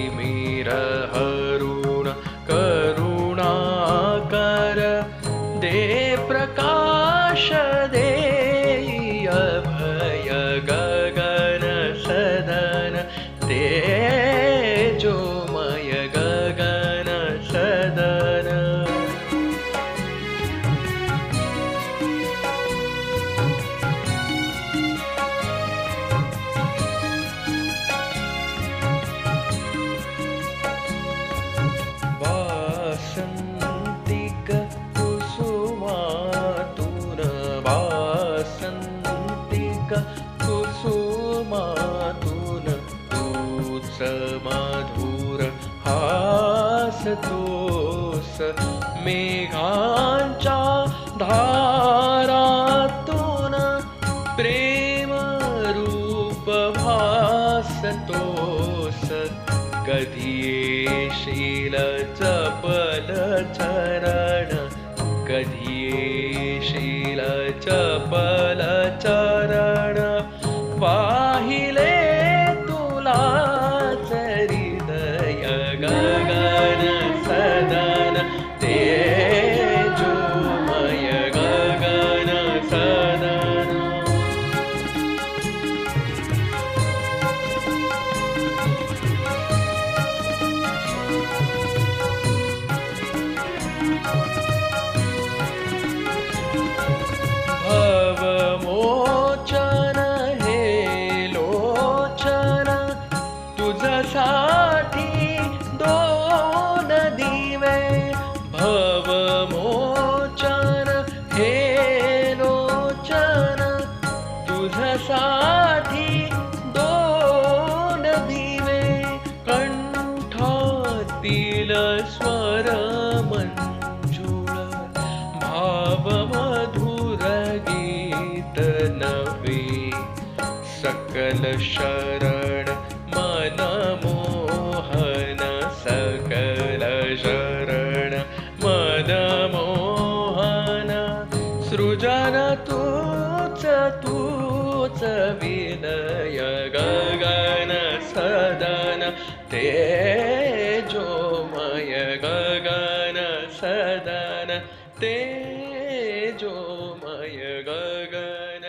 तेजोमयतिमिरहरुण करुणाकर दे प्रकाश दे अभय गगन सदन तेजोमय कुसुमातून तूच मधुर हासतोस मेघांच्या धारातून प्रेम रूप भासतोस कधी येशील चपल चरण कधी येशील चपल चरण. सकल शरण मनमोहन सकल शरण मनमोहन। सृजन तूच तूच विनय गगन सदन तेजोमय गगन सदन तेजोमय गगन